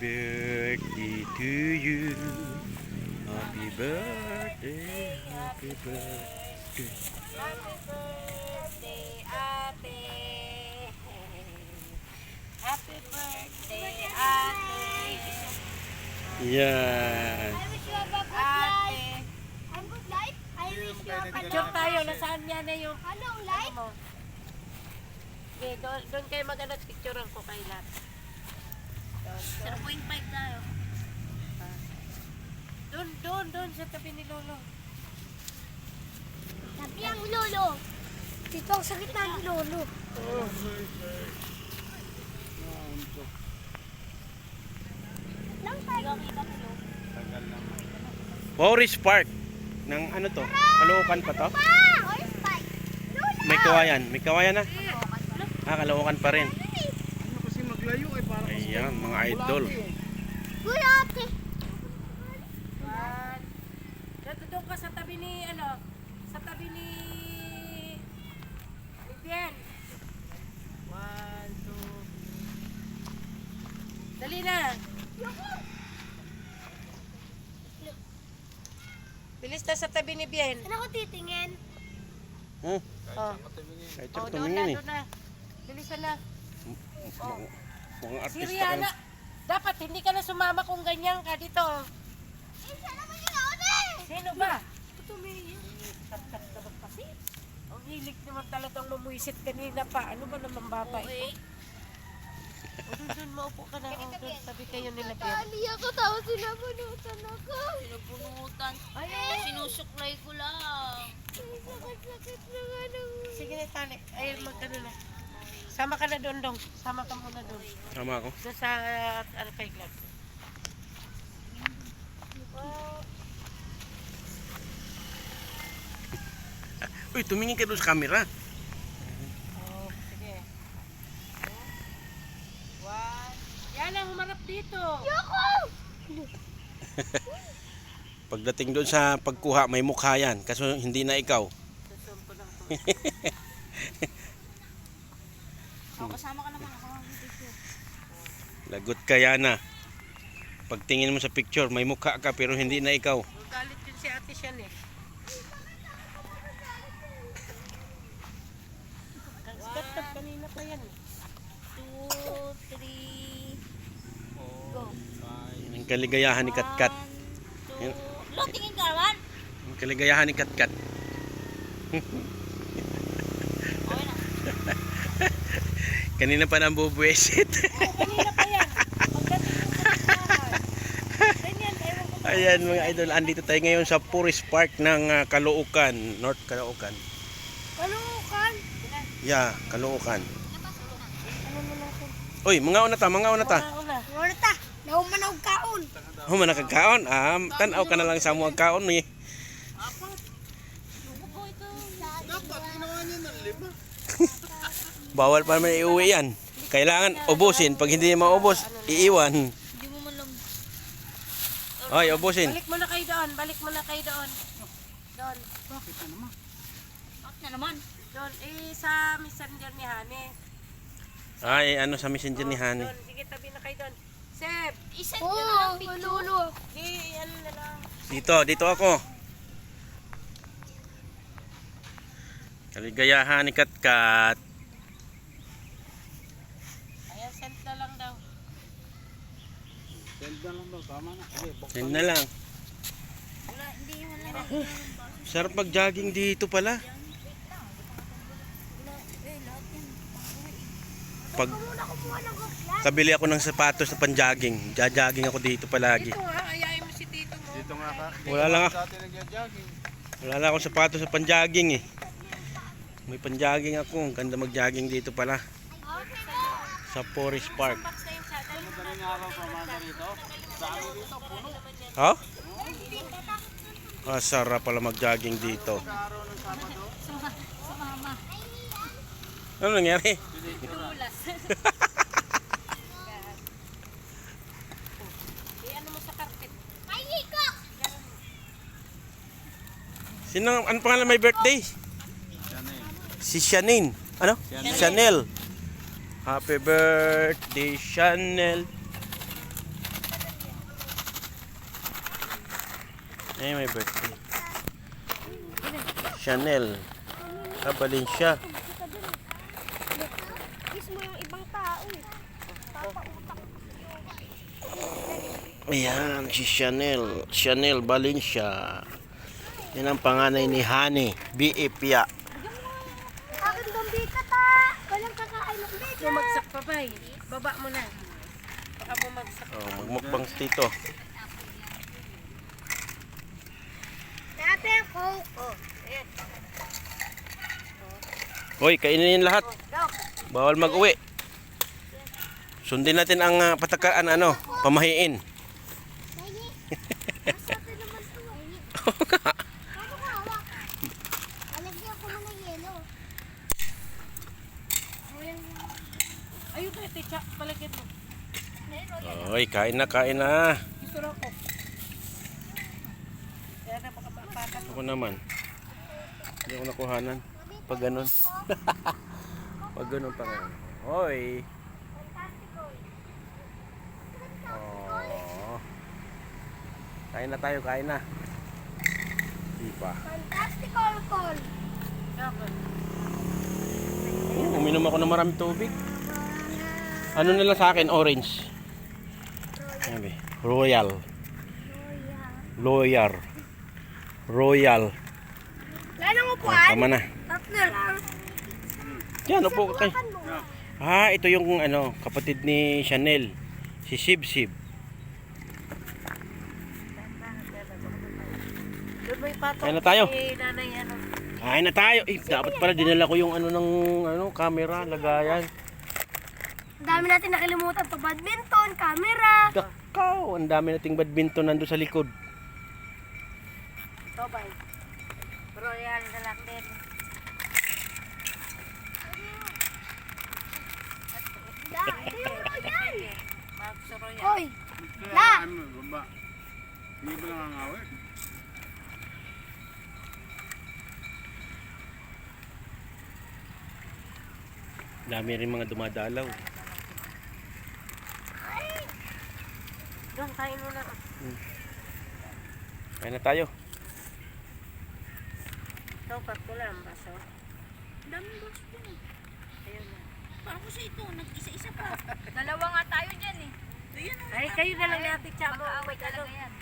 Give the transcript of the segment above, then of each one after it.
birthday to you. Happy birthday, happy birthday. Happy birthday, ate. Happy birthday, ate. Yan. I wish you have a good life. Ate. I'm good life. I wish you have a good Picture tayo. Nasaan yan na yung Anong ano life? mo? Okay, doon, doon kayo maganda picturean ko kay Lat. Doon, doon. 0.5 tayo. Doon, doon, doon sa tabi ni Lolo. Sabi ang lolo. Dito ang sakit na ni lolo. Lang tayo. Boris Park. Ng ano to? Kalookan pa to? May kawayan. May kawayan na? Ah, kalookan pa rin. Ano Ayan, mga idol. Kuya ate. One. Dito doon ka sa tabi ni, ano, sa tabi ni... ni Bien. One, two. Dali na. Bilis na sa tabi ni Bien. Saan ako titingin? Hmm, Oh, kahit oh siya doon na, tumingin eh. doon na. Bilisan na. Mga, mga Si artista Rihanna, kayo. dapat hindi ka na sumama kung ganyan ka dito. Eh? Sino ba? Kat-kat naman kasi. Ang hilig naman talagang mamuisit kanina pa. Ano ba naman bata ito? O doon, doon, maupo ka na. O doon, sabi kayo nila. Kali ako tapos sinabunutan ako. Sinubunutan. Ay, Sinusuklay ko lang. sakit-sakit na nga ng... Sige na, tali. Ay, magkano na. Sama ka na doon, dong. Sama ka muna doon. Tama ako. Doon sa, uh, ano kay Glad. Uy, tumingin ka doon sa camera. Oh, sige. One. Yan ang humarap dito. Yoko! Pagdating doon sa pagkuha, may mukha yan. Kaso hindi na ikaw. Ko lang. Oh, kasama ka naman ako. Lagot ka yana. Pagtingin mo sa picture, may mukha ka pero hindi na ikaw. Galit yun si ate siya eh. Kat-kat kanina pa yan eh. Two, three, go. Yan ang kaligayahan ni Katkat. Yan. Lo, tingin ka naman. Ang kaligayahan ni Katkat. Okay na. Kanina pa nang bubuesit. Oh, kanina pa yan. Ayan mga idol, andito tayo ngayon sa Forest Park ng ah, Caloocan, North Caloocan. Kalukan! Yeah, Caloocan. Ano? Uy, mga una ta, mga una ta. Una, una. Ta? Naumanaw kaon. Human nakagkaon. Ah, tanaw ka na lang sa mga kaon ni. Dapat ginawa niya ng lima. Bawal pa naman iuwi yan. Kailangan ubusin. Pag hindi maubos, iiwan. Hindi mo man lang. Ay, ubusin. Balik mo na kayo doon. Balik mo na kayo doon. Doon. Bakit na naman? Bakit na naman? Doon. Eh, sa messenger ni Hane. Ay, ano sa messenger ni Hani. Doon. Sige, tabi na kayo doon. Seb, Isend ka na lang picture. malulu. di, ano na lang. Dito, dito ako. Kaligayahan ni Katkat. Ayan, send na lang daw. Send na lang daw. Tama na. Okay, bok. Yan na lang. Lang. Sarap mag-jogging dito pala. Eh. Pag kabili ako ng sapatos na pang-jogging, jogging ako dito palagi. Dito nga, ayayin mo si Tito mo. Dito nga ka. Wala lang ako. Wala lang akong sapatos na pang-jogging eh. May pang-jogging ako. Ang ganda mag-jogging dito pala. Sa Forest Park. Box na yun sa atin. Madaling araw pa mga rito. Dami dito. Puno. Ha? Ah, sarap pala mag-jogging dito. Sumama. Ano nangyari? Dulas. Eh, ano mo sa carpet? Sino, ano pangalan may birthday? Si Shanine. Ano? Chanel. Happy birthday, Chanel. Eh, may birthday. Chanel. Ah, Valencia. Kita dun. Kiss mo yung ibang tao. Ayan, si Chanel. Chanel Valencia. Yan ang panganay ni Hani. B.A. Pia. Akin bika ta. Walang kakain ng bika. Bumagsak pa ba eh. Baba mo na. Baka bumagsak. Oh, magmukbang si Coke. Oh, ayan. Hoy, kainin lahat. Bawal mag-uwi. Sundin natin ang ah, patakaan, ano, pamahiin. Eh. Ko ko. Hoy, kain na, kain na. Gusto rin ako. Kaya na baka papakan. Ako naman. Hindi ako nakuhanan. Pag ganun. Pag ganun pa ngayon. Hoy. Oh. Kain na tayo, kain na. Di pa. Fantastical call. Oh, uminom ako ng maraming tubig. Ano nila sa akin? Orange. Sabi, Royal. Loyal. Royal. Wala nang upuan. tama na. Tatlo lang. Yan, upo ka kay. Kan mo. Ah, ito yung ano, kapatid ni Chanel. Si Sib Sib. Kaya na tayo. Ano. Kain na tayo. Eh, dapat pala dinala ko yung ano ng ano, camera, lagayan. Ang dami natin nakalimutan to. Badminton, camera. Dakaw, ang dami nating badminton nando sa likod. Ito ba? Royal na lang din. Da, ito yung royal. Max Royal. Hoy, Kaya, La! Hindi ba? Dami rin mga dumadalaw. Doon, kain mo na. Kain na tayo. Ito, ko lang ang baso. Daming box din eh. Ayun na. Parang kasi ito, nag-isa-isa pa. Dalawa nga tayo dyan eh. Ayan oh. Ay, kayo na lang ni Ate Chamo. Talaga yan.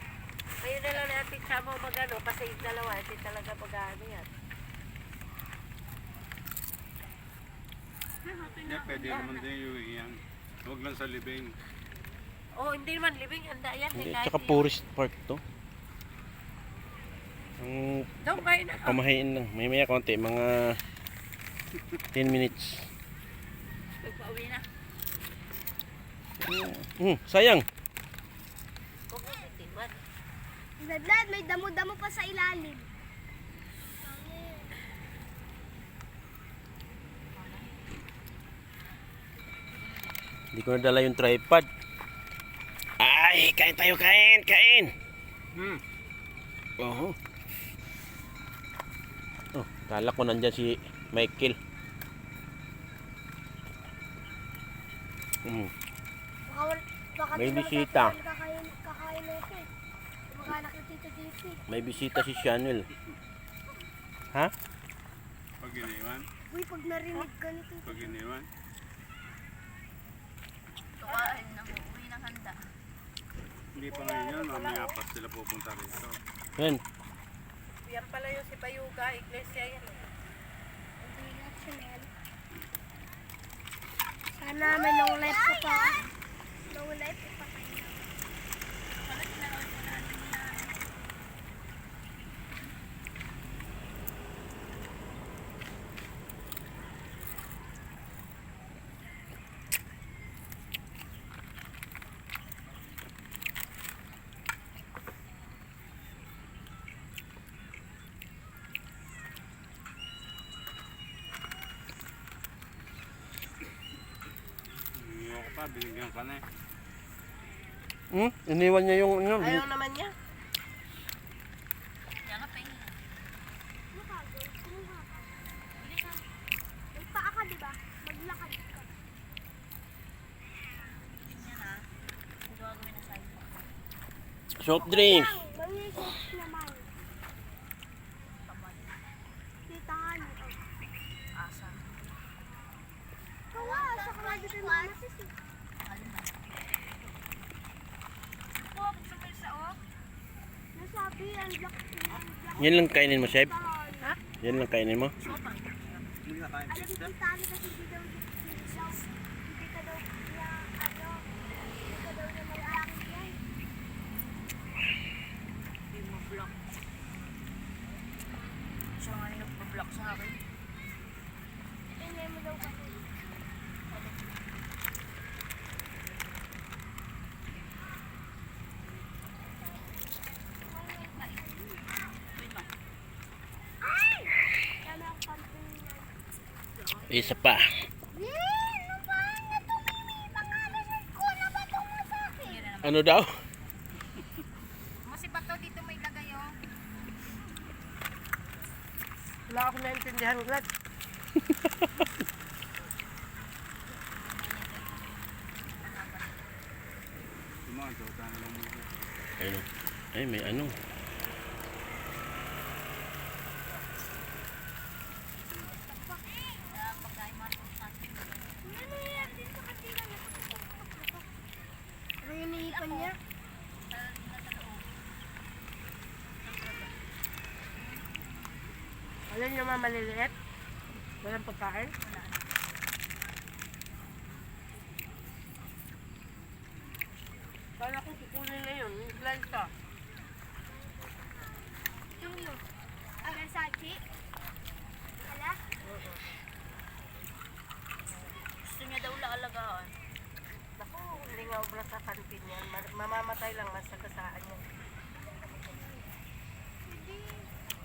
Kayo na lang ni Ate Chamo mag-ano. Kasi yung dalawa, hindi talaga mag-ano yan. Hindi, pwede naman din yung yan. Huwag lang sa libing. Oh, hindi naman living. Handa yan. Hindi, eh, kahit tsaka tourist park to. Kain na. pamahiin lang. May maya konti, mga 10 minutes. Pagpauwi na. Hmm, sayang. Ladlad, may damo-damo pa sa ilalim. Hindi ko nadala yung tripod. Ay, kain tayo, kain, kain. Hmm. Oo. Oh, kala ko nandyan si Michael. Hmm. Baka, baka May bisita. kakain- Kakain, eh. May bisita si Chanel. Ha? Pag iniwan, Uy, pag narinig ka nito. pag iniwan. Tukain ng uuwi ng handa. Hindi pa ngayon yun, mamaya pa sila pupunta rito. Yan. Yan pala yung si Bayuga. Iglesia yan. eh. Sana may long life ka pa. Long life ka pa kayo. Iniwan ko pa, binigyan ka na eh. Hmm? Iniwan niya yung ano. Ayaw naman niya. Kaya nga pahinga. Magpaa ka, di ba? Maglakad ka. Yan ah. Ito gagawin na sa'yo. Soft drinks. Mangisip naman. Yan lang kainin mo, Chef? Ha? Yan lang kainin mo? Hindi na kain Alam pizza. mo, talo kasi di daw hindi daw hindi ka daw niya ano hindi ka daw niya malaki yan. Hindi mo block. Siya nga yung nagpa-block sa akin. Tingnan mo daw kasi. Ay! Kaya ang camping yan. Isa pa. Ano daw? Masibat to dito may lagay oh. Wala akong naintindihan, Glad. Tumaan, tuta na lang muna. Ayun. Ay, may ano. Ano yan? Dito ka tira na. Ano yung iniipan niya? Alam niyo mga maliliit? Walang pagkain? Kala ko kukunin na yun. Glad ka. Yung yun. Ah, Versace? Wala? Gusto niya daw laalagaan. Naku, hindi nga obra sa kantin yan. Ma- Mamamatay lang masagasaan yan. Hindi.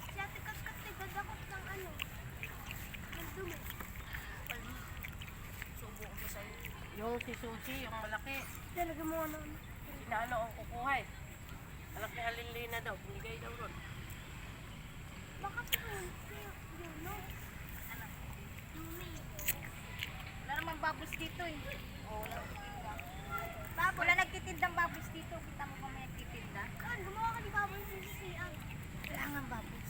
Si ate Katkat nagdadakot ng ano. Ng dumi. Subo ko sa'yo. Yung si yung malaki. Talaga mo ano. Inaano ang kukuhay. Anak ni Alilina daw, binigay daw ron. Baka po yun. Yun, no? Dumi. Wala namang bubbles dito eh. Oh, wala nagtitinda. Baboy. Wala nagtitindang bubbles dito. Kita mo pa may nagtitinda. Kan, gumawa ka ni Baboy sa sisiang. Kailangan babos.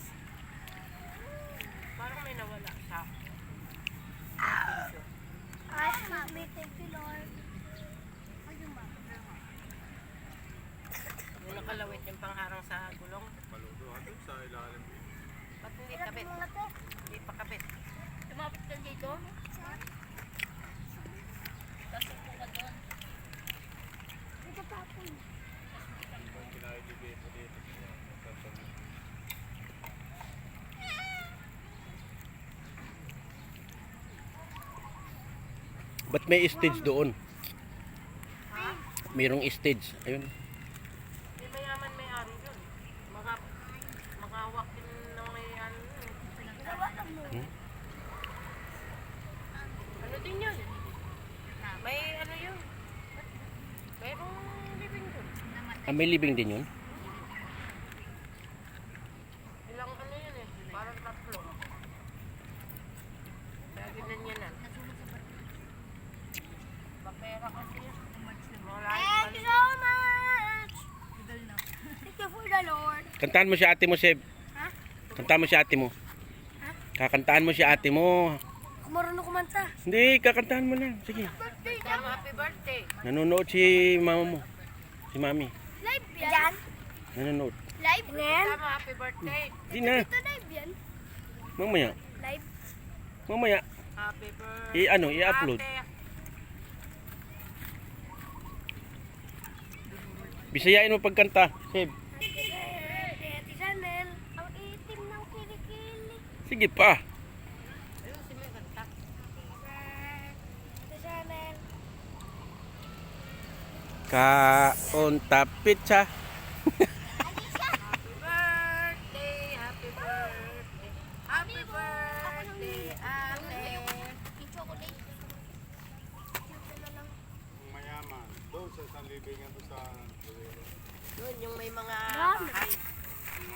Parang may nawala sa Ay, mami, thank you, Lord. Ayun ba? Yung nakalawit yung pangharang sa gulong. Paluto, ano sa ilalim. Ba't hindi Kaya kabit? mga te. Hindi pa kabit. Tumapit ka dito. Tapos ka doon. Ito tapon. Kinakibigay mo dito. Ba't may stage doon? Mayroong stage. Ayun. May mayaman may ari yun. Mga, mga hawak din ng may ano yun. Ginawa lang mo. Ano din yun? May ano yun? Mayroong living doon. Ah, may living din yun? Ilang ano yun eh. Parang tatlo. Kaya ginanyanan. Papera kasi yun. Thank you so much. Thank you for the Lord. Kantahan mo si ate mo, Seb. Ha? Kantahan mo si ate mo. Ha? Kakantahan mo si ate mo. Ako marunong kumanta. Hindi, kakantahan mo lang. Sige. Birthday happy birthday. Nanonood si mama mo. Si mami. Live yan? Nanonood. Live yan? Tama, happy birthday. Hindi na. Ito live yan? Mamaya. Live? Mamaya. Happy birthday. I ano, i-upload. Bisayain mo pagkanta, Seb. Happy birthday, Ate Chanel. Ang itim ng kilikili. Sige pa. Ayun, si May kanta. Happy birthday, Ate Chanel. Kaunta pizza. Happy birthday, happy birthday. Happy birthday, ate. Yung chocolate. Cute na lang. Ang mayaman. Doon doon Doon yung may mga.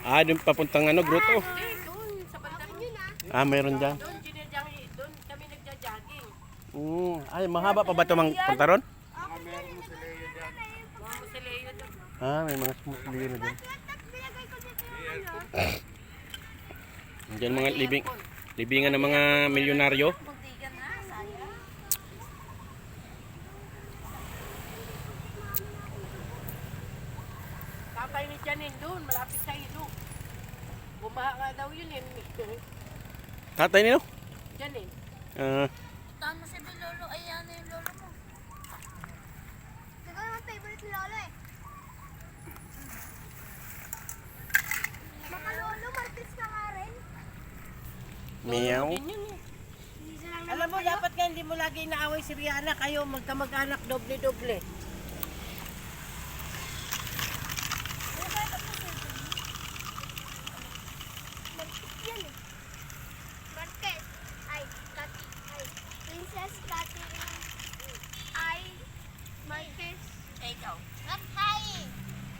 Ah, dun papuntang ano, grotto. Doon ah. Ah, mayroon dyan. Doon, doon kami nagja-jogging. Mm. Ay, mahaba pa ba ito mang punta ron? mga meron mo sila yun dyan. Mga musileo doon. Ah, may mga smooth na dyan. Diyan mga libing, libingan ng mga milyonaryo. Na. Tatay ni Janine doon, malapit sa ilo. Bumaha nga daw yun eh. Tatay nino? Diyan eh. Ah, Tama si Lolo. Ay, ano yung lolo mo? Ikaw naman favorite Lolo eh. Mga Lolo, Martes ka nga rin. Meow. Alam mo, dapat nga hindi mo lagi inaaway si Rihanna. Kayo magkamag-anak doble-doble.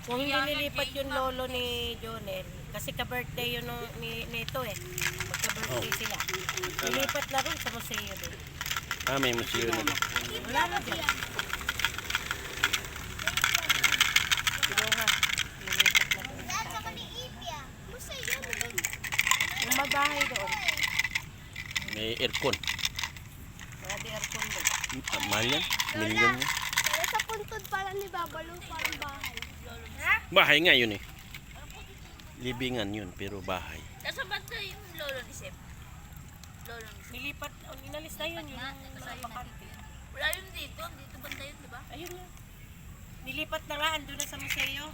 Kung hindi nilipat yung lolo ni Jonel, kasi ka-birthday yun ni, nito eh. Magka-birthday sila. Nilipat na rin sa museo din. Ah, may museo na. Wala na dyan. Kinuha. Nilipat na yun. Yung mabahay doon. May aircon. Mga di aircon doon. Ah, mahal yan? Million yan. Sa puntod pala ni Babalo, parang bahay. Bahay nga yun eh. Libingan yun, pero bahay. Nasa banda yung lolo ni Sep. Lolo ni Sep. Nilipat, oh, inalis na yun. Yung mga bakante. Wala yun dito. Dito banda yun, di ba? Ayun na. Nilipat na nga, ando na sa museo.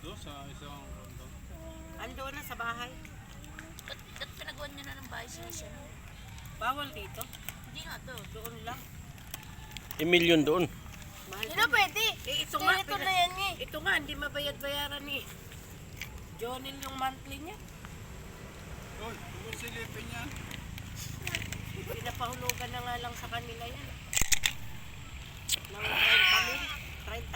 Doon sa isang rondo. Ando na sa bahay. Ba't, ba't pinagawan niyo na ng bahay sa siya? Bawal dito. Hindi nga to. Doon lang. Eh, million doon. Mahal Hindi na pwede. Eh, ito nga. Pina- na yan eh. Ito nga, hindi mabayad-bayaran ni Jonel yung monthly niya. Uy, kung silipin niya. Pinapahulugan na nga lang sa kanila yan. Nang crime family. Crime